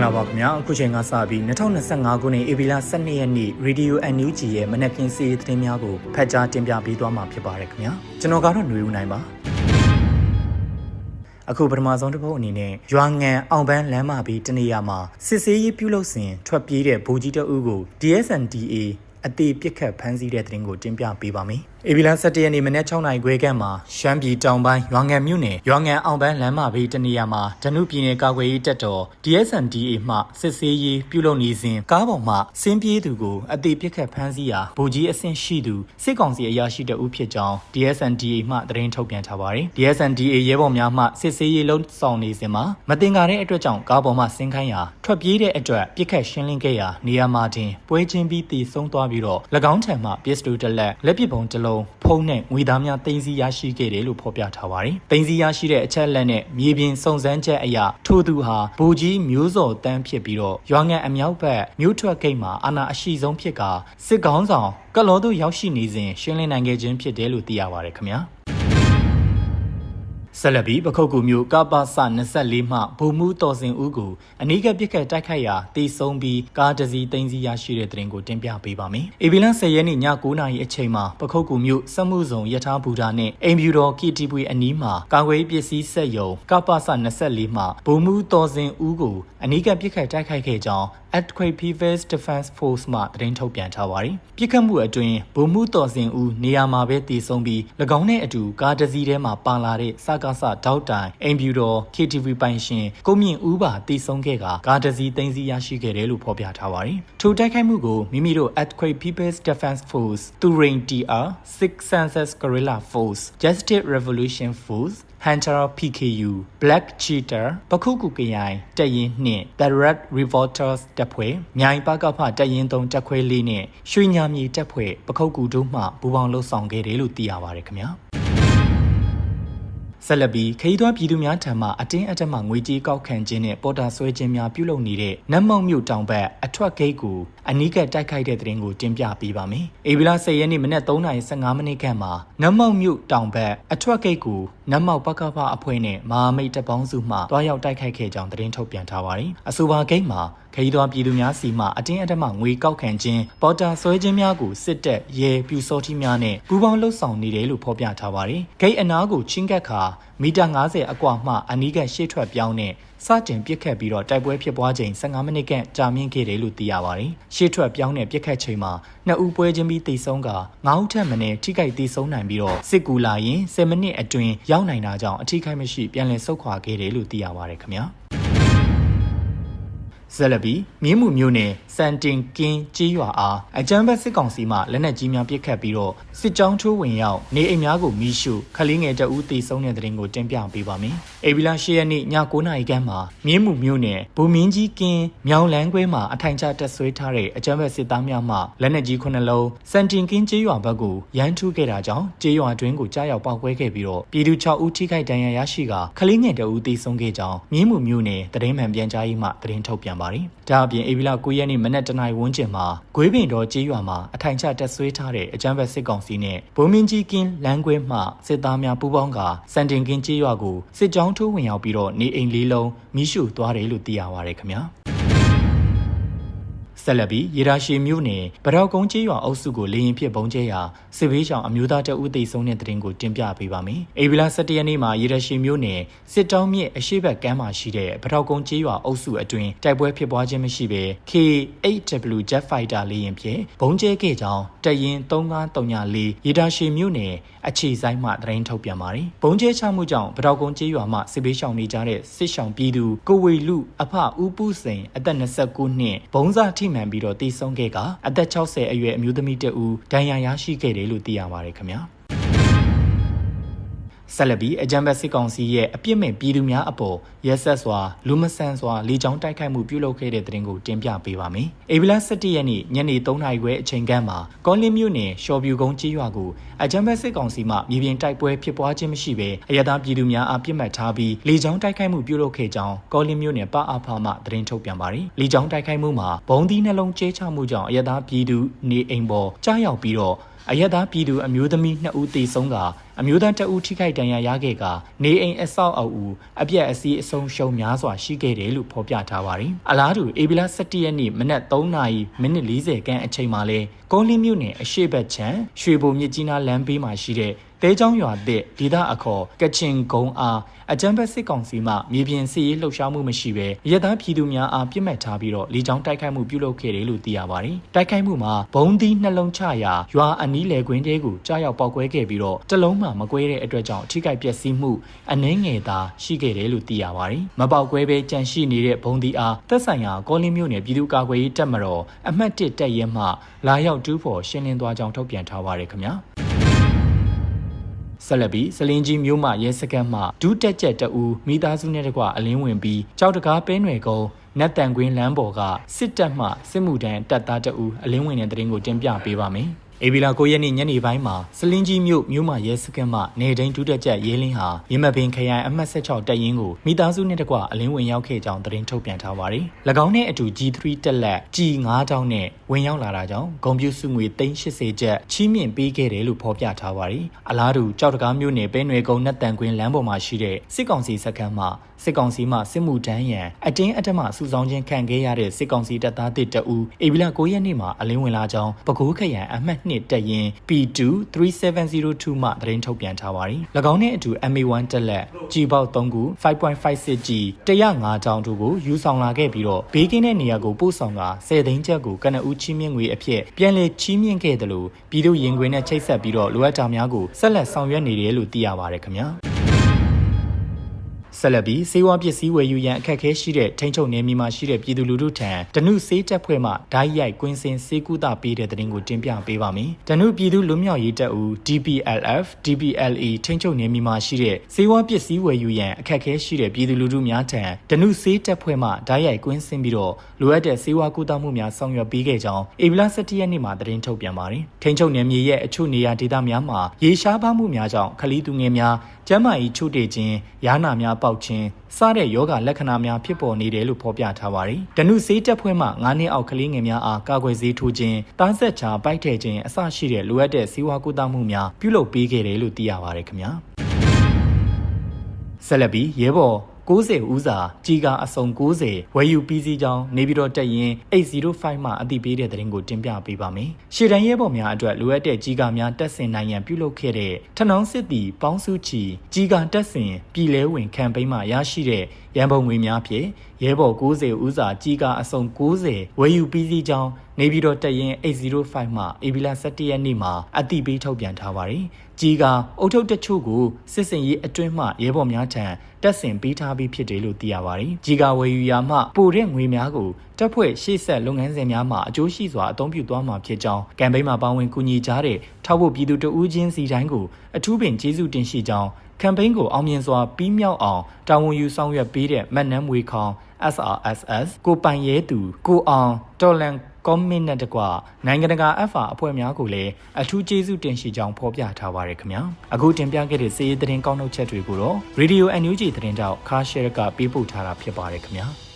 ္ဂလာပါခင်ဗျာအခုချိန်ကစပြီး2025ခုနှစ်ဧပြီလ12ရက်နေ့ Radio NUG ရဲ့မနက်ခင်းစီးရီးသတင်းများကိုဖတ်ကြားတင်ပြပေးသွားမှာဖြစ်ပါတယ်ခင်ဗျာကျွန်တော်ကတော့ຫນွေဦးနိုင်ပါအခုပထမဆုံးတစ်ပုတ်အနေနဲ့ရွာငံအောင်ပန်းလမ်းမပြီးတနေရာမှာစစ်ဆေးရေးပြုလုပ်စဉ်ထွက်ပြေးတဲ့ဗိုလ်ကြီးတအုပ်ကို DSNDA အသေးပြစ်ခတ်ဖမ်းဆီးတဲ့သတင်းကိုတင်ပြပေးပါမယ်။ဧပြီလ17ရက်နေ့မနက်6နာရီခွဲခန့်မှာရှမ်းပြည်တောင်ပိုင်းရွာငံမြို့နယ်ရွာငံအောင်ပန်းလမ်းမဘေးတနေရာမှာဒနုပြည်နယ်ကာကွယ်ရေးတပ်တော် DSNDA မှစစ်ဆေးရေးပြုလုပ်နေစဉ်ကားပေါ်မှစင်းပြေးသူကိုအသေးပြစ်ခတ်ဖမ်းဆီးရာဗိုလ်ကြီးအဆင့်ရှိသူစစ်ကောင်စီအရာရှိတအုပ်ဖြစ်ကြောင်း DSNDA မှသတင်းထုတ်ပြန်ထားပါတယ်။ DSNDA ရဲဘော်များမှစစ်ဆေးရေးလုံးဆောင်နေစဉ်မှာမတင်ကားတဲ့အတွက်ကြောင့်ကားပေါ်မှဆင်းခိုင်းရာထွက်ပြေးတဲ့အတွက်ပြစ်ခတ်ရှင်းလင်းခဲ့ရာနေရာမှာတင်ပွဲချင်းပြီးတည်ဆုံးသွားပြီးတော့၎င်းထံမှပစ္စတိုတစ်လက်လက်ပစ်ပုံတစ်လုံးဖုံးနဲ့ငွေသားများတင်စီရရှိခဲ့တယ်လို့ဖော်ပြထားပါတယ်။တင်စီရရှိတဲ့အချက်လက်နဲ့မြေပြင်စုံစမ်းချက်အရထိုသူဟာဘူကြီးမျိုးစော်တန်းဖြစ်ပြီးတော့ရွာငံအမြောက်ဘက်မြို့ထွက်ဂိတ်မှာအာဏာအရှိဆုံးဖြစ်ကစစ်ကောင်းဆောင်ကလော်တို့ရောက်ရှိနေစဉ်ရှင်းလင်းနိုင်ခဲ့ခြင်းဖြစ်တယ်လို့သိရပါတယ်ခင်ဗျာ။ ဆက်လက်ပြီးပခုတ်ကူမျိုးကပ္ပစ24မှဗိုလ်မှူးတော်စင်ဦးကိုအနီးကပ်ပစ်ခတ်တိုက်ခိုက်ရာတေဆုံးပြီးကားတစ်စီးသိမ်းစီးရရှိတဲ့တဲ့ရင်ကိုတင်ပြပေးပါမယ်။အေဗီလန်10ရက်နေ့ည9:00နာရီအချိန်မှာပခုတ်ကူမျိုးစက်မှုဆောင်ယထာဘူတာနဲ့အိမ်ဖြူတော်ကီတီပွေအနီးမှာကာကွယ်ပစ္စည်းဆက်ယုံကပ္ပစ24မှဗိုလ်မှူးတော်စင်ဦးကိုအနီးကပ်ပစ်ခတ်တိုက်ခိုက်ခဲ့ကြောင်း Earthquake People's Defense Force မှသတင်းထုတ်ပြန်ထားပါတယ်။ပြစ်ခတ်မှုအတွင်းဗိုလ်မှူးတော်စင်ဦးနေရာမှာပဲတည်ဆုံးပြီး၎င်းနဲ့အတူကားတစ်စီးထဲမှာပါလာတဲ့စကားဆဒေါက်တိုင်အင်ဗျူတော် KTV ပိုင်ရှင်ကိုမြင့်ဦးပါတည်ဆုံးခဲ့ကကားတစ်စီးသိမ်းဆည်းရရှိခဲ့တယ်လို့ဖော်ပြထားပါတယ်။ထိုတိုက်ခိုက်မှုကိုမိမိတို့ Earthquake People's Defense Force, Turing TR, Six Senses Guerrilla Force, Justice Revolution Force Hunter PKU Black Cheetah ပခုကူကရိုင်တက်ရင်နှင့် The Red Revolters တပ်ဖွဲ့မြိုင်ပကဖတက်ရင်3တပ်ခွဲလေးနဲ့ရွှေညာမြေတပ်ဖွဲ့ပခုတ်ကူတို့မှပူးပေါင်းလှုပ်ဆောင်ခဲ့တယ်လို့သိရပါတယ်ခင်ဗျာ ဆက်လက်ပြီးခရီးသွားပြည်သူများထံမှအတင်းအဓမ္မငွေကြေးကောက်ခံခြင်းနဲ့ပေါ်တာဆွဲခြင်းများပြုလုပ်နေတဲ့နတ်မောက်မြို့တောင်ဘက်အထွက်ဂိတ်ကိုအနီးကပ်တိုက်ခိုက်တဲ့တဲ့ရင်ကိုတင်ပြပေးပါမယ်။အေဗီလာ10ရက်နေ့မနက်3:15မိနစ်ခန့်မှာနတ်မောက်မြို့တောင်ဘက်အထွက်ဂိတ်ကိုနတ်မောက်ပကဖအဖွဲ့နဲ့မဟာမိတ်တပ်ပေါင်းစုမှတွားရောက်တိုက်ခိုက်ခဲ့ကြောင်းသတင်းထုတ်ပြန်ထားပါတယ်။အဆိုပါဂိတ်မှာခရီးသွားပြည်သူများစီမှအတင်းအဓမ္မငွေကောက်ခံခြင်းပေါ်တာဆွဲခြင်းများကိုစစ်တပ်ရဲပြူစောတိများနဲ့ပူးပေါင်းလှုပ်ဆောင်နေတယ်လို့ဖော်ပြထားပါတယ်။ဂိတ်အနားကိုချင်းကပ်ခါမီတာ90အကွာမှအနီးကရှေ့ထွက်ပြောင်းတဲ့စတင်ပြစ်ခတ်ပြီးတော့တိုက်ပွဲဖြစ်ပွားချိန်15မိနစ်ခန့်ကြာမြင့်ခဲ့တယ်လို့သိရပါတယ်။ရှေ့ထွက်ပြောင်းတဲ့ပြစ်ခတ်ချိန်မှာနှစ်ဦးပွဲချင်းပြီးတိတ်ဆုံးက9ဦးထက်မနည်းထိခိုက်တိတ်ဆုံးနိုင်ပြီးတော့စစ်ကူလာရင်10မိနစ်အတွင်းရောက်နိုင်တာကြောင့်အထိခိုက်မရှိပြန်လည်ဆုတ်ခွာခဲ့တယ်လို့သိရပါတယ်ခင်ဗျာ။ ဇလဘီမြင်းမှုမျိုးနယ်စန်တင်ကင်းကြီးရွာအားအကြမ်းဖက်စစ်ကောင်စီမှလက်နက်ကြီးများပစ်ခတ်ပြီးတော့စစ်ကြောင်းထိုးဝင်ရောက်နေအိမ်များကိုမိရှုခလေးငယ်တအူးတေဆုံးတဲ့တဲ့ရင်ကိုတင်ပြပေးပါမယ်။အေဗီလာရှေ့ရက်နေ့ည9:00နာရီခန့်မှာမြင်းမှုမျိုးနယ်ဘူမင်းကြီးကင်းမြောင်လန်းကွဲမှာအထိုင်ချတက်ဆွဲထားတဲ့အကြမ်းဖက်စစ်သားများမှလက်နက်ကြီးခုနှလုံးစန်တင်ကင်းကြီးရွာဘက်ကိုရန်ထူးခဲ့တာကြောင့်ကြီးရွာတွင်းကိုကြားရောက်ပောက်ကွဲခဲ့ပြီးတော့ပြည်သူ6ဦးထိခိုက်ဒဏ်ရာရရှိကခလေးငယ်တအူးတေဆုံးခဲ့ကြောင်းမြင်းမှုမျိုးနယ်တရင်မှန်ပြန်ကြားရေးမှတရင်ထုတ်ပြန်ပါတယ်။ဒါအပြင်အေဗီလာ9ရက်နေ့မနက်တနာရီဝန်းကျင်မှာဂွေးပင်တော်ကြေးရွာမှာအထိုင်ချတက်ဆွဲထားတဲ့အကြမ်းဖက်စစ်ကောင်စီနဲ့ဘုံမင်းကြီးကင်းလမ်းကွဲမှစစ်သားများပူးပေါင်းကစန်တင်ကင်းကြေးရွာကိုစစ်ကြောင်းထိုးဝင်ရောက်ပြီးတော့နေအိမ်လေးလုံးမိရှုသွားတယ်လို့သိရပါတယ်ခင်ဗျာ။ ဆက်လက်ပြီးရေရာရှည်မြို့နယ်ဗရောက်ကုန်းကျေးရွာအုပ်စုကိုလေရင်ဖြစ်ပုံကျဲရာစစ်ဘေးရှောင်အမျိုးသားတအုပ်သိဆုံးတဲ့တဲ့တင်ကိုတင်ပြပေးပါမယ်။အေဗီလာ17ရက်နေ့မှာရေရာရှည်မြို့နယ်စစ်တောင်းမြစ်အရှိတ်ဘက်ကမ်းမှာရှိတဲ့ဗရောက်ကုန်းကျေးရွာအုပ်စုအတွင်းတိုက်ပွဲဖြစ်ပွားခြင်းမရှိဘဲ K8W Jet Fighter လေရင်ဖြင့်ဘုံကျဲခဲ့ကြောင်းတရင်3934ရေရာရှည်မြို့နယ်အခြေဆိုင်မှသတင်းထုတ်ပြန်ပါတယ်။ဘုံကျဲချမှုကြောင့်ဗရောက်ကုန်းကျေးရွာမှစစ်ဘေးရှောင်နေကြတဲ့စစ်ရှောင်ပြည်သူကိုဝေလူအဖဦးပုစိန်အသက်29နှစ်ဘုံစာထိမှန်ပြီးတော့တည်ဆုံးခဲ့ကအသက်60အရွယ်အမျိုးသမီးတဦးဒဏ်ရာရရှိခဲ့တယ်လို့သိရပါတယ်ခင်ဗျာ ဆက်လက်ပြီးအကြံဘက်စစ်ကောင်စီရဲ့အပြစ်မဲ့ပြည်သူများအပေါ်ရက်ဆက်စွာလူမဆန်စွာလေကြောင်းတိုက်ခိုက်မှုပြုလုပ်ခဲ့တဲ့တဲ့တင်ကိုတင်ပြပေးပါမယ်။အေဗီလာ17ရက်နေ့ညနေ3နာရီခွဲအချိန်ကမှာကောလင်းမြို့နယ်ရှော်ပြူကုန်းကျေးရွာကိုအကြံဘက်စစ်ကောင်စီမှမြေပြင်တိုက်ပွဲဖြစ်ပွားခြင်းမရှိဘဲအရသာပြည်သူများအားပြစ်မှတ်ထားပြီးလေကြောင်းတိုက်ခိုက်မှုပြုလုပ်ခဲ့ကြောင်းကောလင်းမြို့နယ်ပအားဖာမှသတင်းထုတ်ပြန်ပါတယ်။လေကြောင်းတိုက်ခိုက်မှုမှာဘုံသီးနှလုံးကျဲချမှုကြောင့်အရသာပြည်သူနေအိမ်ပေါ်ကြားရောက်ပြီးတော့ အရက်သားပြည်သူအမျိုးသမီး2ဦးသေဆုံးကအမျိုးသား2ဦးထိခိုက်ဒဏ်ရာရခဲ့ကနေအိမ်အဆောက်အအုပ်အပြက်အစီးအဆုံးရှုံးများစွာရှိခဲ့တယ်လို့ဖော်ပြထားပါတယ်။အလားတူဧပြီလ17ရက်နေ့မနက်3နာရီမိနစ်40ခန်းအချိန်မှာလဲကောလင်းမြို့နယ်အရှိတ်ဘက်ချံရွှေဘုံမြစ်ကြီးနားလမ်းဘေးမှာရှိတဲ့ တဲချောင်းရွာသစ်ဒေသအခေါ်ကချင်ကုန်းအားအကြံဘက်စစ်ကောင်စီမှမြေပြင်စီရေးလှုပ်ရှားမှုမရှိဘဲရဲသားပြည်သူများအားပြစ်မှတ်ထားပြီးတော့လေကြောင်းတိုက်ခိုက်မှုပြုလုပ်ခဲ့တယ်လို့သိရပါတယ်။တိုက်ခိုက်မှုမှာဘုံသီးနှလုံးချရာရွာအနီးလေကွင်းတဲကိုကြားရောက်ပောက်ကွဲခဲ့ပြီးတော့တလုံးမှမကွဲတဲ့အတွက်ကြောင့်ထိခိုက်ပျက်စီးမှုအနှဲငယ်သာရှိခဲ့တယ်လို့သိရပါတယ်။မပေါက်ကွဲပဲကြန့်ရှိနေတဲ့ဘုံသီးအားသက်ဆိုင်ရာကောလင်းမြို့နယ်ပြည်သူ့ကာကွယ်ရေးတပ်မတော်အမှတ်1တပ်ရဲမှလာရောက်တူးဖော်ရှင်းလင်းသွားကြောင်းထုတ်ပြန်ထားပါတယ်ခင်ဗျာ။ ဆက်လက်ပြီးစလင်းကြီးမြို့မှရဲစခန်းမှဒုတက်ချက်တအူမိသားစုနဲ့တကွအလင်းဝင်ပြီးကြောက်တကားပဲနွယ်ကုန်းနတ်တန်ကွင်းလမ်းပေါ်ကစစ်တပ်မှစစ်မှုထမ်းတပ်သားတအူအလင်းဝင်တဲ့တရင်ကိုတင်ပြပေးပါမယ်။ အေဗီလာ9ရက်နေ့ညနေပိုင်းမှာစလင်းကြီးမြို့မြို့မှာရဲစခန်းမှနေတိုင်းဒုတက်ချက်ရဲလင်းဟာရမပင်ခရိုင်အမှတ်16တပ်ရင်းကိုမိသားစုနဲ့တကွအလင်းဝင်ရောက်ခဲ့ကြောင်းသတင်းထုတ်ပြန်ထားပါတယ်။၎င်းနဲ့အတူ G3 တက်လက် G9 တောင်းနဲ့ဝင်ရောက်လာတာကြောင့်ဂုံပြူစုငွေ380ကျပ်ချီးမြှင့်ပေးခဲ့တယ်လို့ဖော်ပြထားပါတယ်။အလားတူကြောက်တကားမြို့နယ်ပဲနွယ်ကုန်းနတ်တန်ကွင်းလမ်းပေါ်မှာရှိတဲ့စစ်ကောင်စီစခန်းမှာစစ်ကောင်စီမှစစ်မှုထမ်းရန်အတင်းအဓမ္မစုဆောင်းခြင်းခံခဲ့ရတဲ့စစ်ကောင်စီတပ်သားတစ်တအူအေဗီလာ9ရက်နေ့မှာအလင်းဝင်လာကြောင်းပဲခူးခရိုင်အမှတ်2တပ်ရင်း P2 3702မှသတင်းထုတ်ပြန်ထားပါတယ်။၎င်းနဲ့အတူ MA1 တက်လက်ကြီးပေါက်3ခု 5.56G 105တောင်းတို့ကိုယူဆောင်လာခဲ့ပြီးတော့ဘေးကင်းတဲ့နေရာကိုပို့ဆောင်က10သိန်းကျပ်ကိုကနဦးချီးမြှင့်ငွေအဖြစ်ပြန်လည်ချီးမြှင့်ခဲ့တယ်လို့ပြည်သူရင်ခွင်နဲ့ချိတ်ဆက်ပြီးတော့လိုအပ်တာများကိုဆက်လက်ဆောင်ရွက်နေတယ်လို့သိရပါတယ်ခင်ဗျာ။ ဆက်လက်ပြီးစေဝါပစ္စည်းဝယ်ယူရန်အခက်အခဲရှိတဲ့ထိန်းချုပ်နယ်မြေမှာရှိတဲ့ပြည်သူလူထုထံတနုစေးတက်ဖွဲ့မှဓာတ်ရိုက်ကွင်းစင်စေကူတာပေးတဲ့တဲ့တင်ကိုတင်ပြပေးပါမယ်။တနုပြည်သူလူမျိုးရေးတပ်ဦး DPLF DPLA ထိန်းချုပ်နယ်မြေမှာရှိတဲ့စေဝါပစ္စည်းဝယ်ယူရန်အခက်အခဲရှိတဲ့ပြည်သူလူထုများထံတနုစေးတက်ဖွဲ့မှဓာတ်ရိုက်ကွင်းစင်ပြီးတော့လိုအပ်တဲ့စေဝါကူတာမှုများဆောင်ရွက်ပေးခဲ့ကြောင်းဧပြီလ17ရက်နေ့မှာသတင်းထုတ်ပြန်ပါတယ်။ထိန်းချုပ်နယ်မြေရဲ့အချို့နေရာဒေသများမှာရေရှားပါမှုများကြောင့်ခလီသူငယ်များကျမ်းမာရေးချို့တဲ့ခြင်းယာနာများပေါက်ခြင်းစတဲ့ယောဂလက္ခဏာများဖြစ်ပေါ်နေတယ်လို့ဖော်ပြထားပါတယ်။တနုစေးတက်ဖွဲ့မှ9နှစ်အောက်ကလေးငယ်များအားကာကွယ်ဆေးထိုးခြင်း၊တားဆက်ချပိုက်ထည့်ခြင်းအစရှိတဲ့လိုအပ်တဲ့စေဝါကူတာမှုများပြုလုပ်ပေးခဲ့တယ်လို့သိရပါတယ်ခင်ဗျာ။ဆက်လက်ပြီးရဲဘော် 90ဦးစာကြီးကားအစုံ90ဝယ်ယူပြီးစီးကြောင်းနေပြည်တော်တက်ရင်805မှအတိပေးတဲ့သတင်းကိုတင်ပြပေးပါမယ်။ရှေ့တန်းရဲဘော်များအတွက်လိုအပ်တဲ့ကြီးကားများတက်ဆင်နိုင်ရန်ပြုလုပ်ခဲ့တဲ့ထနောင်းစစ်တီပေါင်းစုချီကြီးကားတက်ဆင်ပြည်လဲဝင်ကမ်ပိန်းမှာရရှိတဲ့ရန်ပုံငွေများဖြင့် ရဲဘော်90ဦးစာကြီးကားအစုံ90ဝယ်ယူပြီးစီးကြောင်းနေပြည်တော်တက်ရင်805မှအေဗီလာ17ရက်နေ့မှာအတိပေးထုတ်ပြန်ထားပါတယ်။ကြီးကအုတ်ထုတ်တချို့ကိုစစ်စင်ရေးအတွင်းမှရဲဘော်များထံတက်ဆင်ပေးထားပြီးဖြစ်တယ်လို့သိရပါတယ်။ကြီးကဝယ်ယူရာမှပိုတဲ့ငွေများကို တပ်ဖွဲ့ရှေ့ဆက်လုပ်ငန်းစဉ်များမှာအကျိုးရှိစွာအသုံးပြုသွားမှာဖြစ်ကြောင်းကမ်ပိန်းမှာပါဝင်ကူညီကြတဲ့ထောက်ဖို့ပြည်သူတဦးချင်းစီတိုင်းကိုအထူးပင်ကျေးဇူးတင်ရှိကြောင်းကမ်ပိန်းကိုအောင်မြင်စွာပြီးမြောက်အောင်တာဝန်ယူဆောင်ရွက်ပေးတဲ့မတ်နမ်းမွေခေါင် SRSS ကိုပိုင်ရဲသူကိုအောင်တော်လန်ကွန်မင်းနဲ့တကွနိုင်ငံတကာ FR အဖွဲ့များကိုလည်းအထူးကျေးဇူးတင်ရှိကြောင်းဖော်ပြထားပါရခင်ဗျာအခုတင်ပြခဲ့တဲ့စီးရီးသတင်းကောက်နှုတ်ချက်တွေကိုတော့ Radio NUG သတင်းတောက်ခါရှယ်ကပေးပို့ထားတာဖြစ်ပါတယ်ခင်ဗျာ